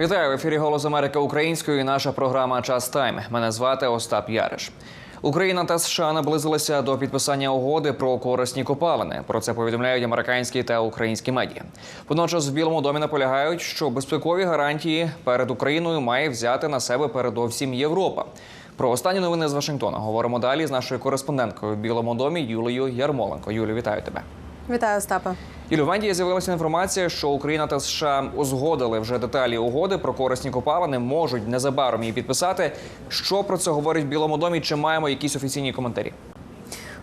Вітаю в ефірі Голос Америки українською. Наша програма Час Тайм. Мене звати Остап Яриш. Україна та США наблизилися до підписання угоди про корисні копалини. Про це повідомляють американські та українські медіа. Водночас в Білому домі наполягають, що безпекові гарантії перед Україною має взяти на себе передовсім Європа. Про останні новини з Вашингтона говоримо далі з нашою кореспонденткою в Білому домі Юлією Ярмоленко. Юлю, вітаю тебе. Вітаю, Остапа. І в з'явилася інформація, що Україна та США узгодили вже деталі угоди про корисні копалини, можуть незабаром її підписати. Що про це говорить в Білому домі? Чи маємо якісь офіційні коментарі?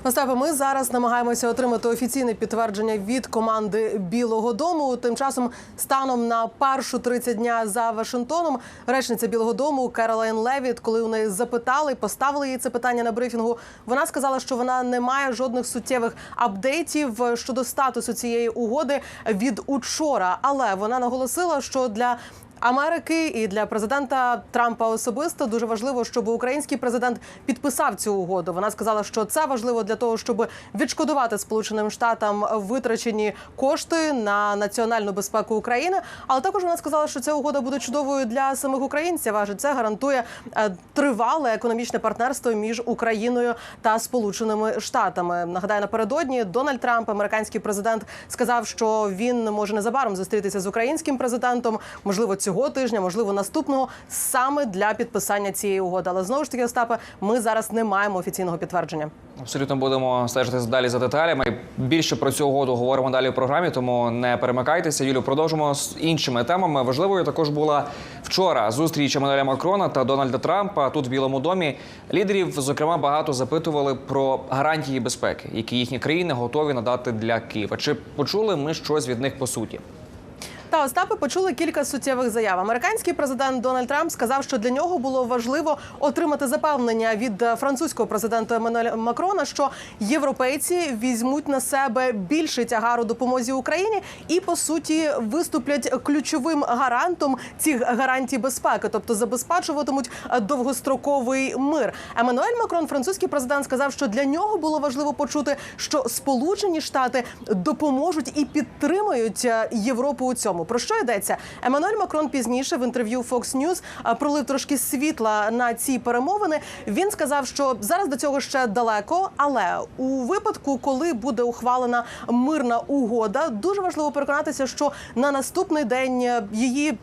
Остапе, ми зараз намагаємося отримати офіційне підтвердження від команди Білого Дому. Тим часом, станом на першу 30 дня за Вашингтоном, речниця Білого Дому Керолайн Левіт, коли у неї запитали, поставили їй це питання на брифінгу. Вона сказала, що вона не має жодних суттєвих апдейтів щодо статусу цієї угоди від учора. Але вона наголосила, що для Америки і для президента Трампа особисто дуже важливо, щоб український президент підписав цю угоду. Вона сказала, що це важливо для того, щоб відшкодувати Сполученим Штатам витрачені кошти на національну безпеку України. Але також вона сказала, що ця угода буде чудовою для самих українців. Адже це гарантує е, тривале економічне партнерство між Україною та Сполученими Штатами. Нагадаю, напередодні Дональд Трамп, американський президент, сказав, що він може незабаром зустрітися з українським президентом, можливо, цього тижня, можливо, наступного, саме для підписання цієї угоди. Але знову ж таки, Остапе, ми зараз не маємо офіційного підтвердження. Абсолютно будемо стежити далі за деталями. Більше про цю угоду говоримо далі в програмі, тому не перемикайтеся. Юлю, продовжимо з іншими темами. Важливою також була вчора зустріч Еммануеля Макрона та Дональда Трампа тут в Білому домі. Лідерів, зокрема, багато запитували про гарантії безпеки, які їхні країни готові надати для Києва. Чи почули ми щось від них по суті? Та Остапи почули кілька суттєвих заяв. Американський президент Дональд Трамп сказав, що для нього було важливо отримати запевнення від е, французького президента Еммануеля Макрона, що європейці візьмуть на себе більший тягар у допомозі Україні і по суті виступлять ключовим гарантом цих гарантій безпеки, тобто забезпечуватимуть е, довгостроковий мир. Еммануель Макрон, французький президент, сказав, що для нього було важливо почути, що Сполучені Штати допоможуть і підтримують е, Європу у цьому. Про що йдеться? Еммануель Макрон пізніше в інтерв'ю Fox News е, пролив трошки світла на ці перемовини. Він сказав, що зараз до цього ще далеко, але у випадку, коли буде ухвалена мирна угода, дуже важливо переконатися, що на наступний день е, її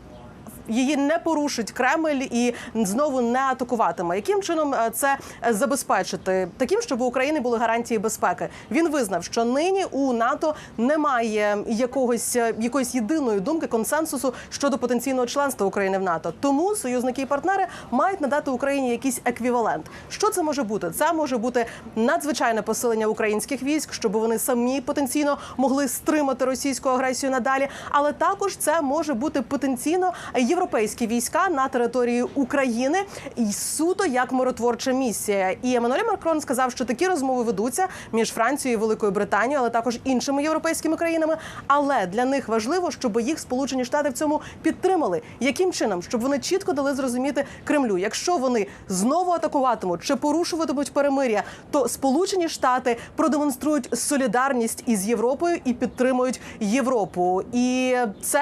її не порушить Кремль і знову не атакуватиме. Яким чином е, це забезпечити? Таким, щоб у України були гарантії безпеки. Він визнав, що нині у НАТО немає якогось е, якоїсь єдиної думки консенсусу щодо потенційного членства України в НАТО. Тому союзники і партнери мають надати Україні якийсь еквівалент. Що це може бути? Це може бути надзвичайне посилення українських військ, щоб вони самі потенційно могли стримати російську агресію надалі. Але також це може бути потенційно європейські війська на території України і суто як миротворча місія. І Еммануель Макрон сказав, що такі розмови ведуться між Францією і Великою Британією, але також іншими європейськими країнами. Але для них важливо, щоб їх Сполучені Штати в цьому підтримали. Яким чином, щоб вони чітко дали зрозуміти Кремлю, якщо вони знову атакуватимуть чи порушуватимуть перемир'я, то Сполучені Штати продемонструють солідарність із Європою і підтримують Європу. І це,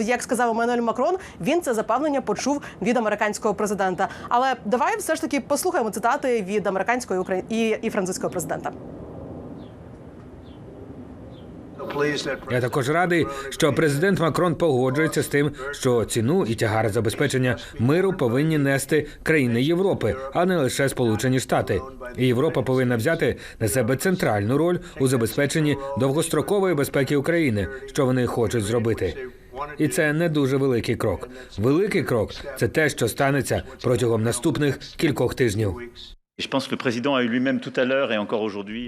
як сказав Еммануель Макрон, він це запевнення почув від американського президента. Але давай все ж таки послухаємо цитати від американського і, і французького президента. Я також радий, що президент Макрон погоджується з тим, що ціну і тягар забезпечення миру повинні нести країни Європи, а не лише Сполучені Штати. І Європа повинна взяти на себе центральну роль у забезпеченні довгострокової безпеки України, що вони хочуть зробити. І це не дуже великий крок. Великий крок це те, що станеться протягом наступних кількох тижнів.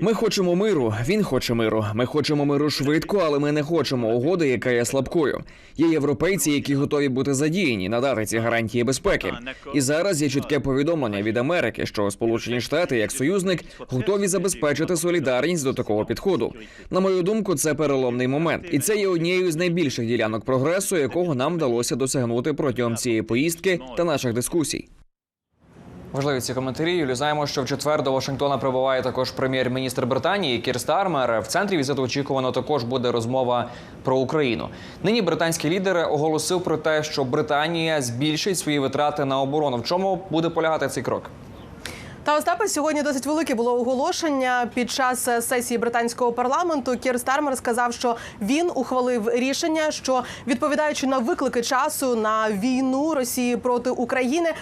Ми хочемо миру. Він хоче миру. Ми хочемо миру швидко, але ми не хочемо угоди, яка є слабкою. Є європейці, які готові бути задіяні, надати ці гарантії безпеки. І зараз є чітке повідомлення від Америки, що Сполучені Штати, як союзник, готові забезпечити солідарність до такого підходу. На мою думку, це переломний момент, і це є однією з найбільших ділянок прогресу, якого нам вдалося досягнути протягом цієї поїздки та наших дискусій. Важливі ці коментарі. Юлі, знаємо, що в четвер до Вашингтона прибуває також прем'єр-міністр Британії Кір Стармер. В центрі візиту очікувано також буде розмова про Україну. Нині британський лідер оголосив про те, що Британія збільшить свої витрати на оборону. В чому буде полягати цей крок? Та Остапе сьогодні досить велике було оголошення під час е, сесії британського парламенту. Кір Стармер сказав, що він ухвалив рішення, що відповідаючи на виклики часу на війну Росії проти України,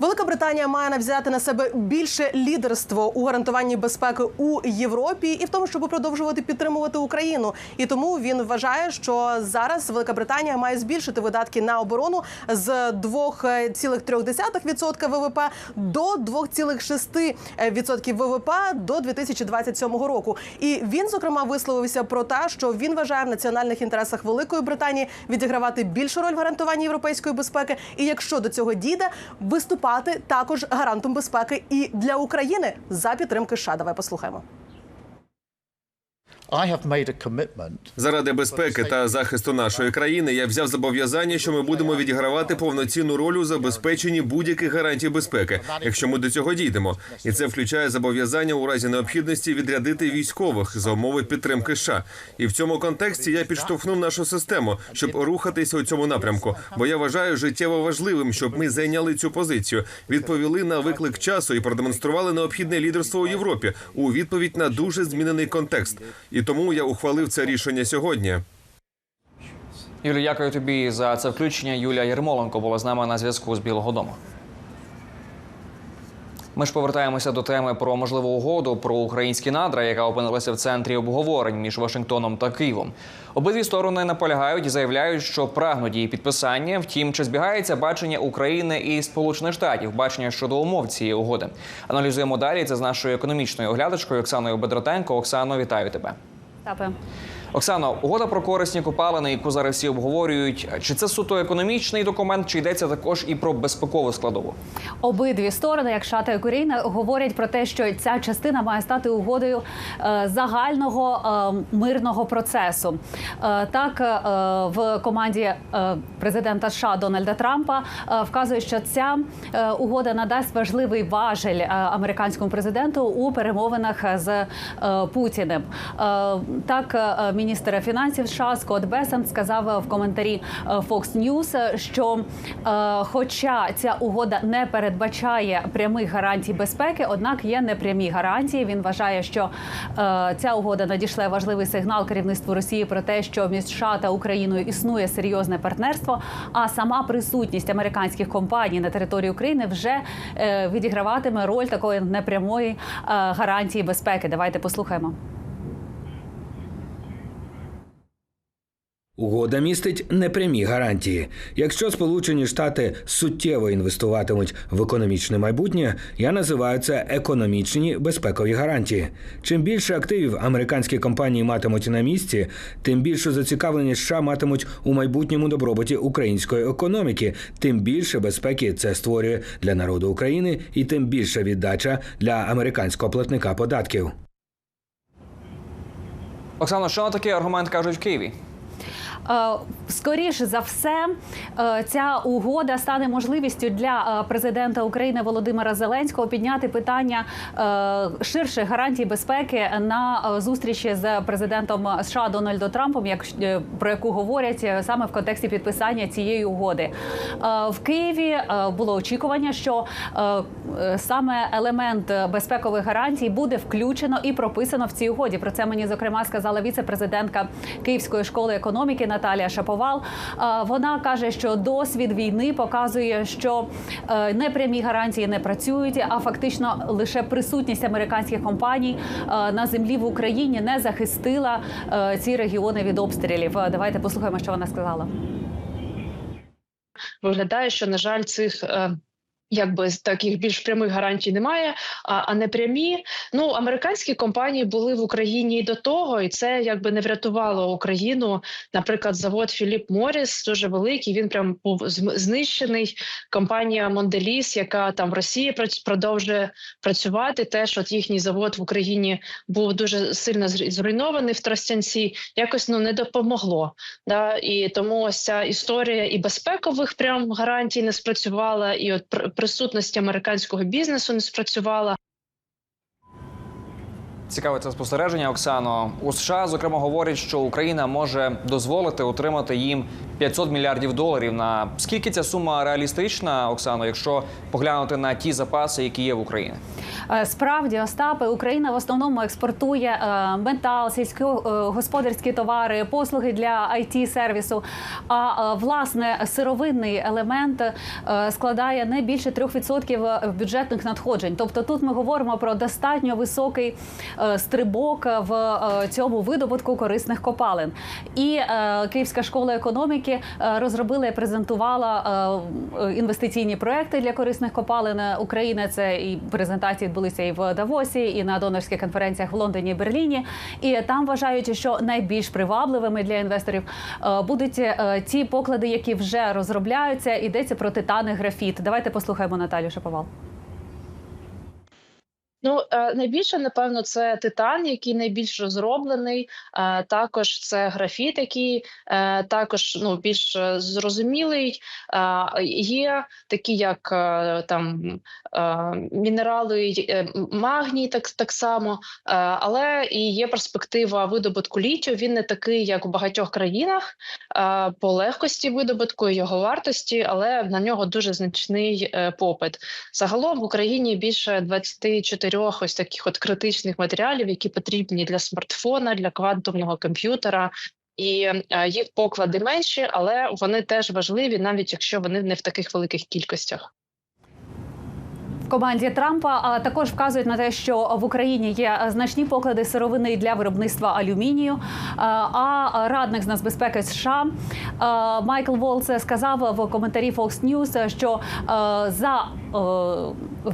Велика Британія має взяти на себе більше лідерство у гарантуванні безпеки у Європі і в тому, щоб продовжувати підтримувати Україну. І тому він вважає, що зараз Велика Британія має збільшити видатки на оборону з 2,3% ВВП до 2,6% ВВП до 2027 року. І він зокрема висловився про те, що він вважає в національних інтересах Великої Британії відігравати більшу роль в гарантуванні європейської безпеки. І якщо до цього дійде, виступати також гарантом безпеки і для України за підтримки США. Давай послухаємо. I have made a commitment Заради безпеки та захисту нашої країни я взяв зобов'язання, що ми будемо відігравати повноцінну роль у забезпеченні будь-яких гарантій безпеки, якщо ми до цього дійдемо. І це включає зобов'язання у разі необхідності відрядити військових за умови підтримки США. І в цьому контексті я підштовхнув нашу систему, щоб рухатися у цьому напрямку. Бо я вважаю життєво важливим, щоб ми зайняли цю позицію, відповіли на виклик часу і продемонстрували необхідне лідерство у Європі у відповідь на дуже змінений контекст. І тому я ухвалив це рішення сьогодні. Юлі, дякую тобі за це включення. Юлія Єрмоленко була з нами на зв'язку з Білого Дому. Ми ж повертаємося до теми про можливу угоду про українські надра, яка опинилася в центрі обговорень між Вашингтоном та Києвом. Обидві сторони наполягають і заявляють, що прагнуть її підписання. Втім, чи збігається бачення України і Сполучених Штатів, бачення щодо умов цієї угоди. Аналізуємо далі. Це з нашою економічною оглядачкою Оксаною Бедротенко. Оксано, вітаю тебе. Тапе. Оксано, угода про корисні копалини, яку зараз всі обговорюють, чи це суто економічний документ, чи йдеться також і про безпекову складову? Обидві сторони, як США та Україна, говорять про те, що ця частина має стати угодою е, загального е, мирного процесу. Е, так, в команді президента США Дональда Трампа вказує, що ця угода надасть важливий важель американському президенту у перемовинах з Путіним. Так, е, міністр фінансів США Скотт Бесент сказав в коментарі е, Fox News, що е, хоча ця угода не передбачає прямих гарантій безпеки, однак є непрямі гарантії. Він вважає, що е, ця угода надійшла важливий сигнал керівництву Росії про те, що між США та Україною існує серйозне партнерство. А сама присутність американських компаній на території України вже е, відіграватиме роль такої непрямої е, гарантії безпеки. Давайте послухаємо. Угода містить непрямі гарантії. Якщо Сполучені Штати суттєво інвестуватимуть в економічне майбутнє, я називаю це економічні безпекові гарантії. Чим більше активів американські компанії матимуть на місці, тим більшу зацікавленість США матимуть у майбутньому добробуті української економіки, тим більше безпеки це створює для народу України, і тим більша віддача для американського платника податків. Оксано, що на такий аргумент кажуть в Києві? Е, Скоріше за все, е, ця угода стане можливістю для е, президента України Володимира Зеленського підняти питання ширших гарантій безпеки на зустрічі з президентом США Дональдом Трампом, як про яку говорять саме в контексті підписання цієї угоди. В Києві було очікування, що саме елемент безпекових гарантій буде включено і прописано в цій угоді. Про це мені зокрема сказала віце-президентка Київської школи економіки Наталія Шаповал. Е, Вона каже, що досвід війни показує, що е, непрямі гарантії не працюють, а фактично лише присутність американських компаній е, на землі в Україні не захистила ці регіони від обстрілів. Давайте послухаємо, що вона сказала. виглядає, що на жаль, цих. Якби таких більш прямих гарантій немає, а, а не прямі. Ну американські компанії були в Україні і до того, і це якби не врятувало Україну. Наприклад, завод Філіп Моріс дуже великий. Він прям був знищений. Компанія Монделіс, яка там в Росії продовжує працювати. Теж от їхній завод в Україні був дуже сильно зру- зруйнований в Тростянці. Якось ну не допомогло. Да? І тому ось ця історія і безпекових прям гарантій не спрацювала, і от присутності американського бізнесу не спрацювала. Цікаве це спостереження, Оксано. У США зокрема говорять, що Україна може дозволити отримати їм 500 мільярдів доларів. На скільки ця сума реалістична, Оксано, якщо поглянути на ті запаси, які є в Україні? Е, Справді, Остапе, Україна в основному експортує е, метал, сільськогосподарські товари, послуги для it сервісу. А е, власне сировинний елемент складає не більше 3% бюджетних надходжень. Тобто тут ми говоримо про достатньо високий стрибок в е, цьому видобутку корисних копалин. І е, Київська школа економіки е, розробила і презентувала е, е, інвестиційні проекти для корисних копалин України. Це і презентації відбулися і в Давосі, і на донорських конференціях в Лондоні і Берліні. І там вважають, що найбільш привабливими для інвесторів е, будуть е, ті поклади, які вже розробляються. Йдеться про титани графіт. Давайте послухаємо Наталю Шаповал. Ну е, найбільше напевно це титан, який найбільш розроблений. е, Також це графіт, який е, також ну більш зрозумілий. Є такі, як там мінерали, й- е, магній, так так само, Е, але і є перспектива видобутку літію. Він не такий, як у багатьох країнах е, по легкості видобутку його вартості, але на нього дуже значний е, попит. Загалом в Україні більше 24 ось таких от критичних матеріалів, які потрібні для смартфона, для квантового комп'ютера. І е, їх поклади менші, але вони теж важливі, навіть якщо вони не в таких великих кількостях. Команді Трампа також вказують на те, що в Україні є значні поклади сировини для виробництва алюмінію. А радник з нацбезпеки США Майкл Волц сказав в коментарі Fox News, що за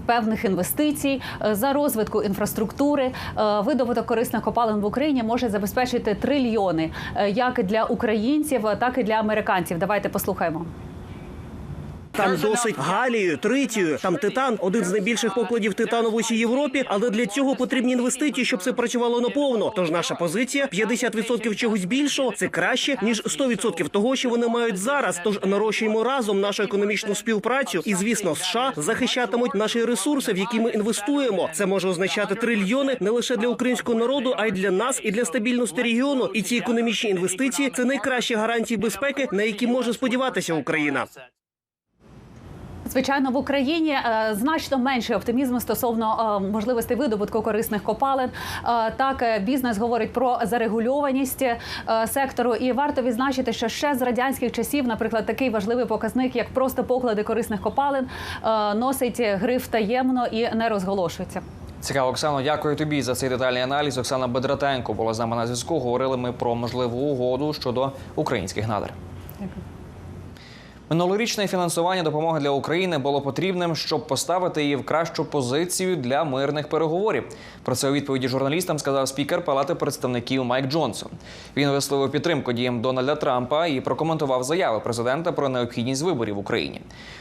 певних інвестицій, за розвитку інфраструктури, видобуток корисних копалин в Україні може забезпечити трильйони як для українців, так і для американців. Давайте послухаємо. Там досить галію, тритію, там титан, один з найбільших покладів титану в усій Європі. Але для цього потрібні інвестиції, щоб це працювало наповно. Тож наша позиція 50% чогось більшого це краще ніж 100% того, що вони мають зараз. Тож нарощуємо разом нашу економічну співпрацю. І звісно, США захищатимуть наші ресурси, в які ми інвестуємо. Це може означати трильйони не лише для українського народу, а й для нас і для стабільності регіону. І ці економічні інвестиції це найкращі гарантії безпеки, на які може сподіватися Україна. Звичайно, в Україні е, значно менший оптимізм стосовно е, можливостей видобутку корисних копалин. Е, так, бізнес говорить про зарегульованість сектору, і варто відзначити, що ще з радянських часів, наприклад, такий важливий показник, як просто поклади корисних копалин, носить гриф таємно і не розголошується. Цікаво, Оксано, дякую тобі за цей детальний аналіз. Оксана Бедратенко була з нами на зв'язку. Говорили ми про можливу угоду щодо українських надр. Минулорічне фінансування допомоги для України було потрібним, щоб поставити її в кращу позицію для мирних переговорів. Про це у відповіді журналістам сказав спікер Палати представників Майк Джонсон. Він висловив підтримку діям Дональда Трампа і прокоментував заяви президента про необхідність виборів в Україні.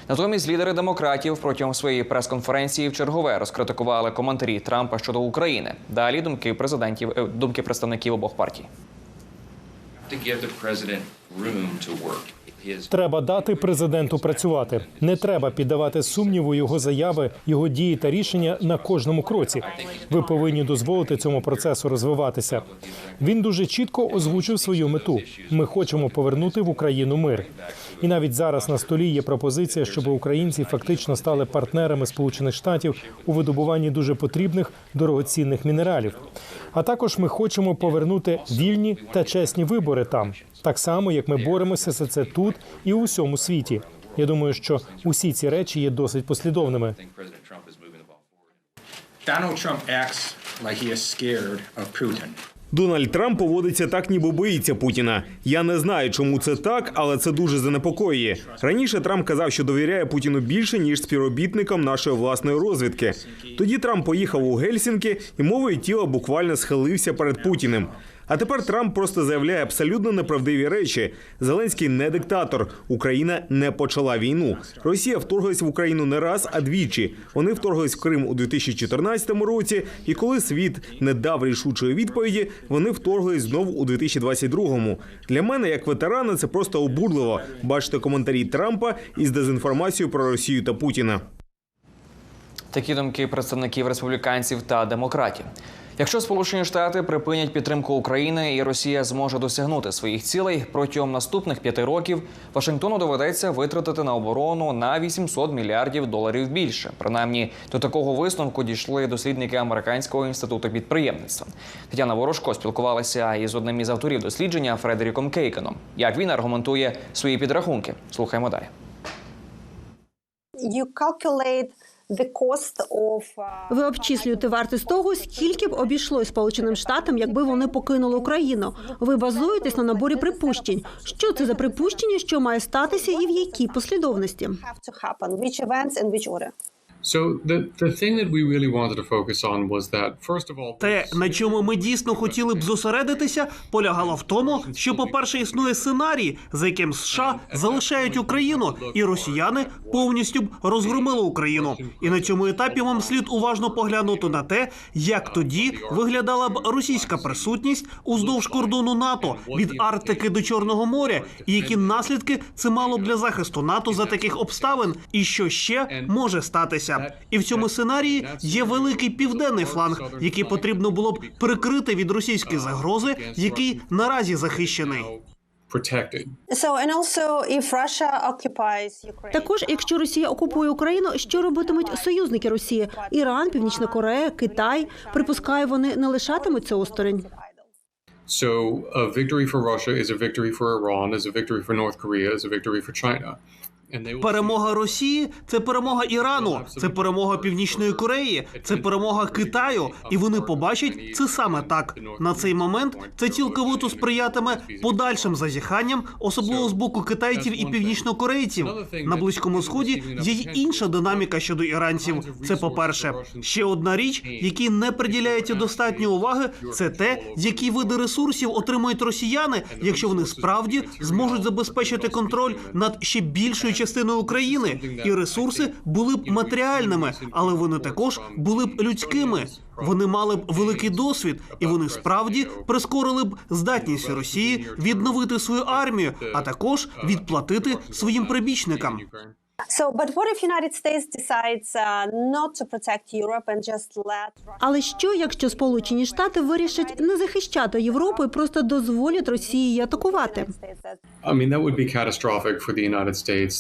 Натомість лідери демократів протягом своєї прес-конференції в чергове розкритикували коментарі Трампа щодо України. Далі думки президентів е, думки представників обох партій. to give the president room to work. Треба дати президенту працювати. Не треба піддавати сумніву його заяви, його дії та рішення на кожному кроці. Ви повинні дозволити цьому процесу розвиватися. Він дуже чітко озвучив свою мету. Ми хочемо повернути в Україну мир. І навіть зараз на столі є пропозиція, щоб українці фактично стали партнерами Сполучених Штатів у видобуванні дуже потрібних дорогоцінних мінералів. А також ми хочемо повернути вільні та чесні вибори там, так само як ми боремося за це тут і у всьому світі. Я думаю, що усі ці речі є досить послідовними. Donald Trump acts like he is scared of Putin. Дональд Трамп поводиться так, ніби боїться Путіна. Я не знаю, чому це так, але це дуже занепокоює. Раніше Трамп казав, що довіряє Путіну більше ніж співробітникам нашої власної розвідки. Тоді Трамп поїхав у Гельсінки і мовою тіла буквально схилився перед Путіним. А тепер Трамп просто заявляє абсолютно неправдиві речі. Зеленський не диктатор. Україна не почала війну. Росія вторглась в Україну не раз, а двічі. Вони вторглись в Крим у 2014 році. І коли світ не дав рішучої відповіді, вони вторглись знову у 2022-му. Для мене, як ветерана, це просто обурливо бачити коментарі Трампа із дезінформацією про Росію та Путіна. Такі думки представників республіканців та демократів. Якщо Сполучені Штати припинять підтримку України і Росія зможе досягнути своїх цілей протягом наступних п'яти років, Вашингтону доведеться витратити на оборону на 800 мільярдів доларів більше. Принаймні до такого висновку дійшли дослідники американського інституту підприємництва. Тетяна Ворожко спілкувалася із одним із авторів дослідження Фредеріком Кейкеном. Як він аргументує свої підрахунки? Слухаємо далі. you calculate uh, Ви обчислюєте вартість того, скільки б обійшлось Сполученим Штатам, якби вони покинули Україну. Ви базуєтесь на наборі припущень. Що це за припущення, що має статися, і в якій послідовності? Have to happen, which events and which order. So the, the thing that we really wanted to focus on was that, first of all, Те, на чому ми дійсно хотіли б зосередитися, полягало в тому, що, по-перше, існує сценарій, за яким США залишають Україну, і росіяни повністю б розгромили Україну. І на цьому етапі вам слід уважно поглянути на те, як тоді виглядала б російська присутність уздовж кордону НАТО від Арктики до Чорного моря, і які наслідки це мало б для захисту НАТО за таких обставин, і що ще може статися. І в цьому сценарії є великий південний фланг, який потрібно було б прикрити від російської загрози, який наразі захищений. Також, якщо Росія окупує Україну, що робитимуть союзники Росії? Іран, Північна Корея, Китай. Припускаю, вони не лишатимуться осторонь. So a victory for Russia is a victory for Iran, is a victory for North Korea, is a victory for China. Перемога Росії це перемога Ірану, це перемога Північної Кореї, це перемога Китаю, і вони побачать це саме так. На цей момент це цілковито сприятиме подальшим зазіханням, особливо з боку китайців і північнокорейців. На близькому сході є й інша динаміка щодо іранців. Це по перше, ще одна річ, якій не приділяється достатньо уваги, це те, які види ресурсів отримують росіяни, якщо вони справді зможуть забезпечити контроль над ще більшою частиною України, і ресурси були б матеріальними, але вони також були б людськими. Вони мали б великий досвід, і вони справді прискорили б здатність Росії відновити свою армію, а також відплатити своїм прибічникам. So, but what if United States decides uh, not to protect Europe and just let Але що, якщо Сполучені Штати вирішать не захищати Європу і просто дозволять Росії атакувати? I mean, that would be catastrophic for the United States.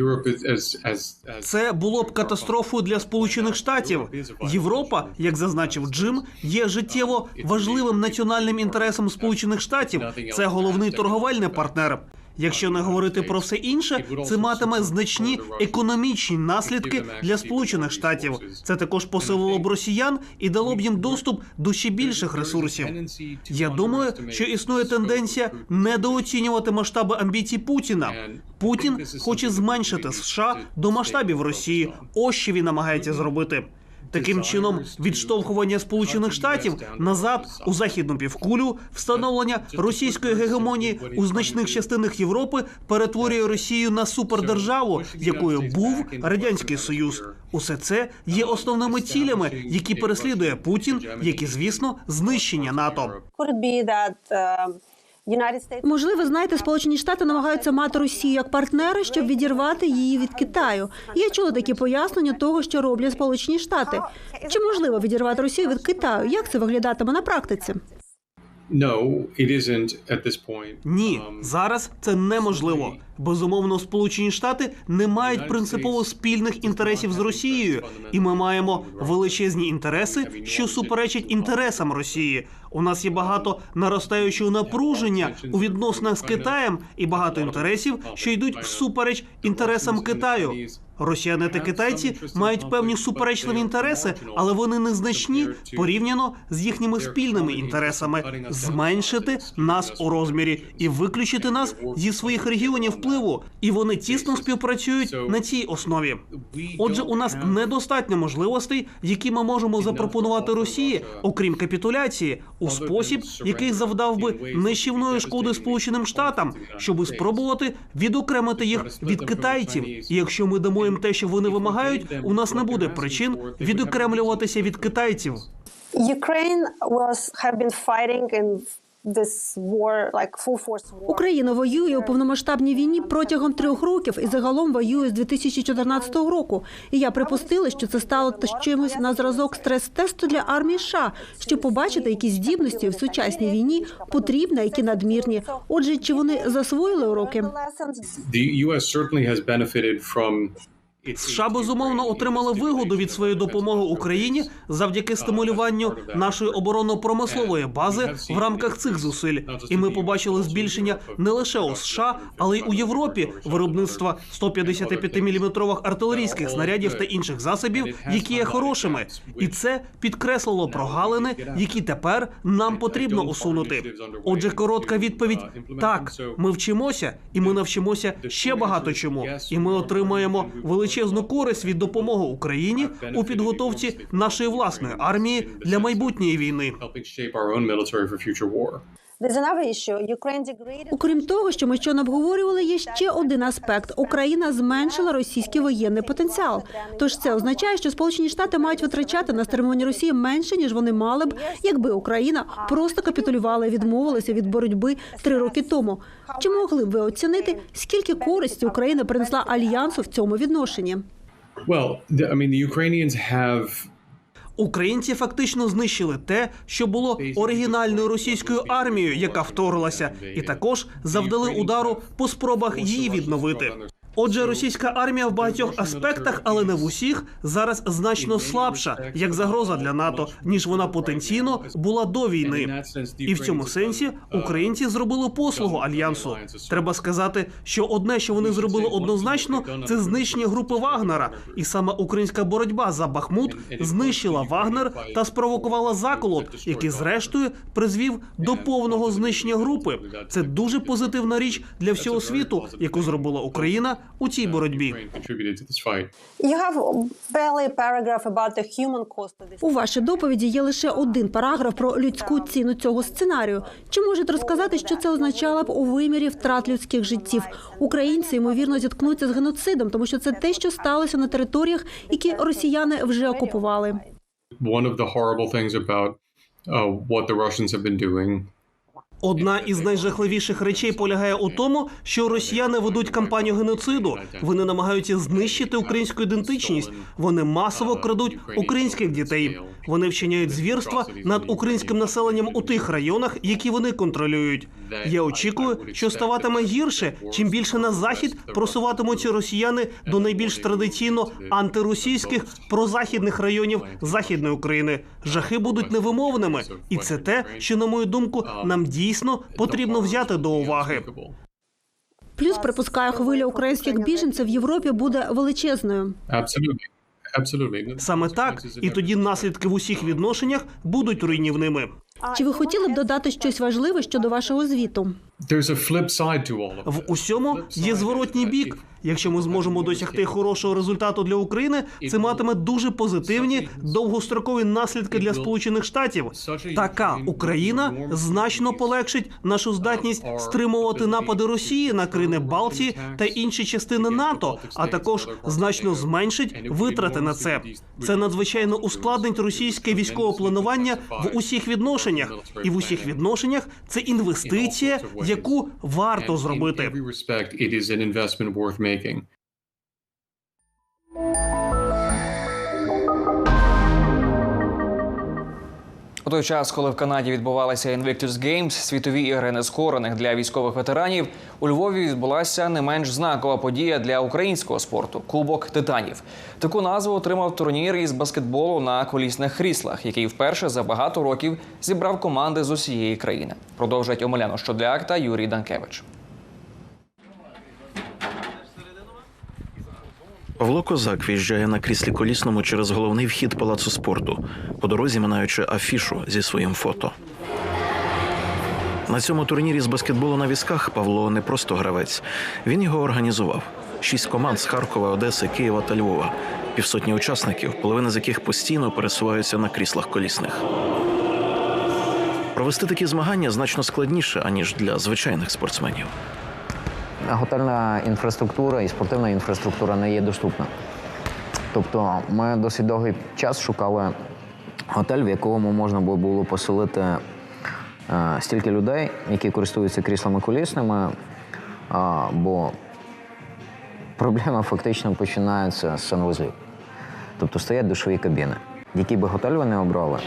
Europe is as as as Це було б катастрофою для Сполучених Штатів. Європа, як зазначив Джим, є життєво важливим національним інтересом Сполучених Штатів. Це головний торговельний партнер. Якщо не говорити про все інше, це матиме значні економічні наслідки для Сполучених Штатів. Це також посилило б росіян і дало б їм доступ до ще більших ресурсів. Я думаю, що існує тенденція недооцінювати масштаби амбіцій Путіна. Путін хоче зменшити США до масштабів Росії. Ось що він намагається зробити. Таким чином, відштовхування Сполучених Штатів назад у західну півкулю, встановлення російської гегемонії у значних частинах Європи перетворює Росію на супердержаву, якою був радянський союз. Усе це є основними цілями, які переслідує Путін, які, звісно, знищення НАТО. Можливо, знаєте, Сполучені Штати намагаються мати Росію як партнера, щоб відірвати її від Китаю. Я чула такі пояснення того, що роблять Сполучені Штати. Чи можливо відірвати Росію від Китаю? Як це виглядатиме на практиці? Ні, зараз це неможливо. Безумовно, Сполучені Штати не мають принципово спільних інтересів з Росією, і ми маємо величезні інтереси, що суперечать інтересам Росії. У нас є багато наростаючого напруження у відносинах з Китаєм і багато інтересів, що йдуть всупереч інтересам Китаю. Росіяни та китайці мають певні суперечливі інтереси, але вони незначні порівняно з їхніми спільними інтересами зменшити нас у розмірі і виключити нас зі своїх регіонів впливу. І вони тісно співпрацюють на цій основі. Отже, у нас недостатньо можливостей, які ми можемо запропонувати Росії, окрім капітуляції, у спосіб, який завдав би нищівної шкоди Сполученим Штатам, щоби спробувати відокремити їх від китайців. І якщо ми дамо їм те, що вони вимагають, у нас не буде причин відокремлюватися від китайців. Ukraine was have been fighting in. Україна воює у повномасштабній війні протягом трьох років і загалом воює з 2014 року. І я припустила, що це стало та чимось на зразок стрес-тесту для армії США, щоб побачити, які здібності в сучасній війні потрібні, які надмірні. Отже, чи вони засвоїли уроки? The U.S. certainly has benefited from США безумовно отримали вигоду від своєї допомоги Україні завдяки стимулюванню нашої оборонно-промислової бази в рамках цих зусиль. І ми побачили збільшення не лише у США, але й у Європі виробництва 155-мм артилерійських снарядів та інших засобів, які є хорошими. І це підкреслило прогалини, які тепер нам потрібно усунути. Отже, коротка відповідь: так, ми вчимося, і ми навчимося ще багато чому. І ми отримаємо величезну користь від допомоги Україні у підготовці нашої власної армії для майбутньої війни. Окрім того, що ми щойно обговорювали, є ще один аспект: Україна зменшила російський воєнний потенціал. Тож це означає, що Сполучені Штати мають витрачати на стримування Росії менше ніж вони мали б, якби Україна просто капітулювала і відмовилася від боротьби три роки тому. Чи могли б ви оцінити, скільки користі Україна принесла альянсу в цьому відношенні? Well, the, I mean, the Ukrainians have Українці фактично знищили те, що було оригінальною російською армією, яка вторглася, і також завдали удару по спробах її відновити. Отже, російська армія в багатьох аспектах, але не в усіх, зараз значно слабша як загроза для НАТО, ніж вона потенційно була до війни. І в цьому сенсі українці зробили послугу альянсу. Треба сказати, що одне, що вони зробили однозначно, це знищення групи Вагнера, і саме українська боротьба за Бахмут знищила Вагнер та спровокувала заколот, який зрештою призвів до повного знищення групи. Це. Дуже позитивна річ для всього світу, яку зробила Україна у цій боротьбі. У вашій доповіді є лише один параграф про людську ціну цього сценарію. Чи можете розказати, що це означало б у вимірі втрат людських життів? Українці ймовірно зіткнуться з геноцидом, тому що це те, що сталося на територіях, які росіяни вже окупували. One of the horrible things about uh, what the Russians have been doing Одна із найжахливіших речей полягає у тому, що росіяни ведуть кампанію геноциду. Вони намагаються знищити українську ідентичність. Вони масово крадуть українських дітей. Вони вчиняють звірства над українським населенням у тих районах, які вони контролюють. Я очікую, що ставатиме гірше, чим більше на захід просуватимуться росіяни до найбільш традиційно антиросійських прозахідних районів західної України. Жахи будуть невимовними, і це те, що на мою думку нам дійсно потрібно взяти до уваги. Плюс припускаю, хвиля українських біженців в Європі буде величезною. Absolutely. Саме так, і тоді наслідки в усіх відношеннях будуть руйнівними. Чи ви хотіли б додати щось важливе щодо вашого звіту? В усьому є зворотній бік. Якщо ми зможемо досягти хорошого результату для України, це матиме дуже позитивні довгострокові наслідки для Сполучених Штатів. Така Україна значно полегшить нашу здатність стримувати напади Росії на країни Балтії та інші частини НАТО, а також значно зменшить витрати на це. Це надзвичайно ускладнить російське військове планування в усіх відношеннях, і в усіх відношеннях це інвестиція, яку варто зробити. У той час, коли в Канаді відбувалися Invictus Games, світові ігри нескорених для військових ветеранів, у Львові відбулася не менш знакова подія для українського спорту Кубок титанів. Таку назву отримав турнір із баскетболу на колісних кріслах, який вперше за багато років зібрав команди з усієї країни. Продовжать Омеляно Щодляк та Юрій Данкевич. Павло Козак в'їжджає на кріслі колісному через головний вхід палацу спорту, по дорозі минаючи афішу зі своїм фото. На цьому турнірі з баскетболу на візках Павло не просто гравець. Він його організував. Шість команд з Харкова, Одеси, Києва та Львова. Півсотні учасників, половина з яких постійно пересуваються на кріслах колісних. Провести такі змагання значно складніше, аніж для звичайних спортсменів. Готельна інфраструктура і спортивна інфраструктура не є доступна. Тобто ми досить довгий час шукали готель, в якому можна було поселити е, стільки людей, які користуються кріслами колісними, бо проблема фактично починається з санвузлів. Тобто стоять душові кабіни. Який би готель ви не обрали,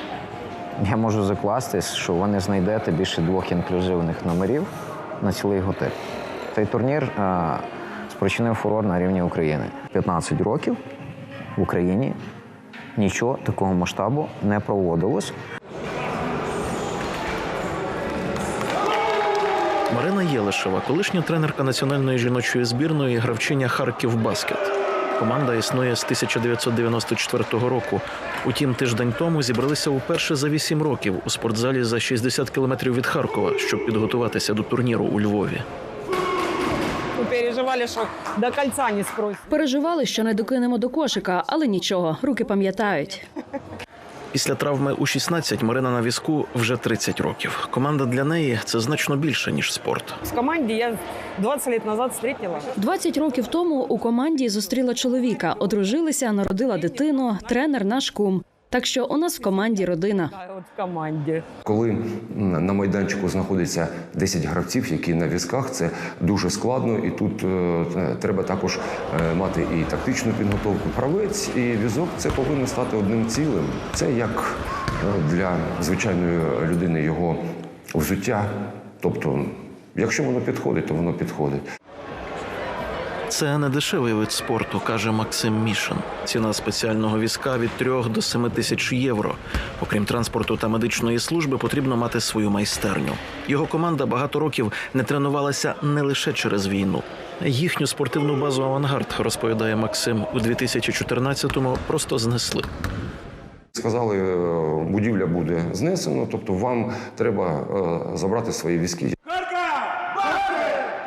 я можу закластись, що ви не знайдете більше двох інклюзивних номерів на цілий готель. Цей турнір е, спричинив фурор на рівні України. 15 років в Україні нічого такого масштабу не проводилось. Марина Єлишева, колишня тренерка національної жіночої збірної, гравчиня Харків Баскет. Команда існує з 1994 року. Утім, тиждень тому зібралися уперше за 8 років у спортзалі за 60 кілометрів від Харкова, щоб підготуватися до турніру у Львові. Переживали, що до кольця не спросять. Переживали, що не докинемо до кошика, але нічого, руки пам'ятають. Після травми у 16 Марина на візку вже 30 років. Команда для неї це значно більше ніж спорт. В команді я 20 років назад встретила. 20 років тому у команді зустріла чоловіка, одружилися, народила дитину, тренер наш кум. Так що у нас в команді родина. Коли на майданчику знаходиться 10 гравців, які на візках, це дуже складно, і тут е, треба також е, мати і тактичну підготовку. Гравець і візок це повинно стати одним цілим. Це як е, для звичайної людини його взуття. Тобто, якщо воно підходить, то воно підходить. Це не дешевий вид спорту, каже Максим Мішин. Ціна спеціального візка від 3 до 7 тисяч євро. Окрім транспорту та медичної служби, потрібно мати свою майстерню. Його команда багато років не тренувалася не лише через війну. Їхню спортивну базу Авангард розповідає Максим у 2014-му просто знесли. Сказали, е, будівля буде знесено, тобто вам треба е, забрати свої візки.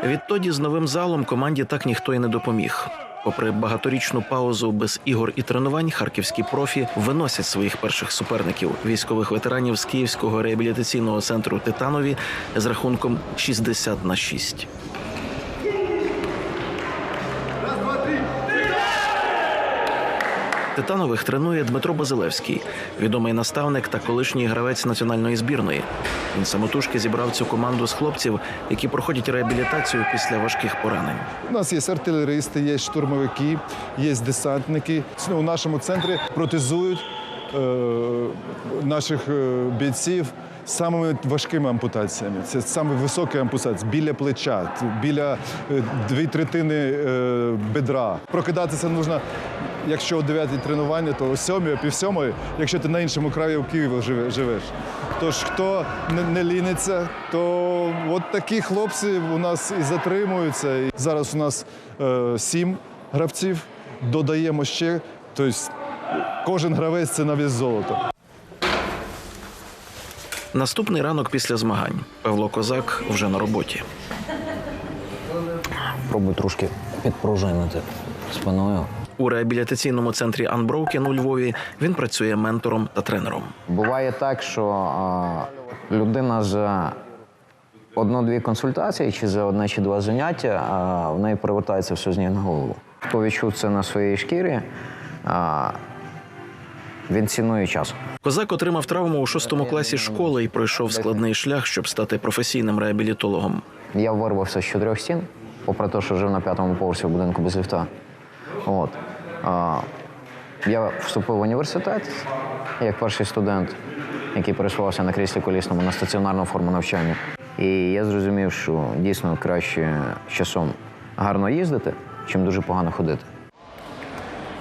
Відтоді з новим залом команді так ніхто й не допоміг. Попри багаторічну паузу без ігор і тренувань, харківські профі виносять своїх перших суперників військових ветеранів з Київського реабілітаційного центру Титанові з рахунком 60 на 6. Титанових тренує Дмитро Базилевський, відомий наставник та колишній гравець національної збірної. Він самотужки зібрав цю команду з хлопців, які проходять реабілітацію після важких поранень. У нас є артилеристи, є штурмовики, є десантники. У нашому центрі протезують е, наших е, бійців самими важкими ампутаціями. Це саме високі ампутації біля плеча, біля е, дві третини е, бедра. Прокидатися потрібно, якщо о 9 тренування, то о 7, о пів сьомої, якщо ти на іншому краю Києва живе- живеш. Тож хто не, не ліниться, то от такі хлопці у нас і затримуються. І зараз у нас е, сім гравців, додаємо ще. Тобто кожен гравець це на вес золота. Наступний ранок після змагань. Павло Козак вже на роботі. Пробуй трошки підпружинити спиною. У реабілітаційному центрі Unbroken у Львові він працює ментором та тренером. Буває так, що людина за одну-дві консультації чи за одне чи два заняття в неї перевертається все з ніг на голову. Хто відчув це на своїй шкірі, він цінує час. Козак отримав травму у шостому класі школи і пройшов складний шлях, щоб стати професійним реабілітологом. Я вирвався з чотирьох стін, попри те, що жив на п'ятому поверсі в будинку без ліфта. От. Я вступив в університет як перший студент, який пересувався на кріслі колісному на стаціонарну форму навчання. І я зрозумів, що дійсно краще часом гарно їздити, чим дуже погано ходити.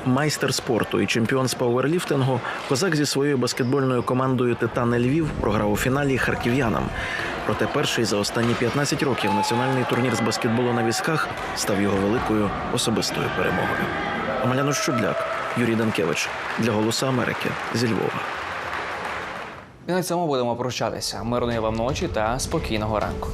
Майстер спорту і чемпіон з пауерліфтингу, козак зі своєю баскетбольною командою Титани Львів програв у фіналі харків'янам. Проте перший за останні 15 років національний турнір з баскетболу на візках став його великою особистою перемогою. Омеляно Щудляк, Юрій Данкевич для Голосу Америки зі Львова. І на цьому будемо прощатися. Мирної вам ночі та спокійного ранку.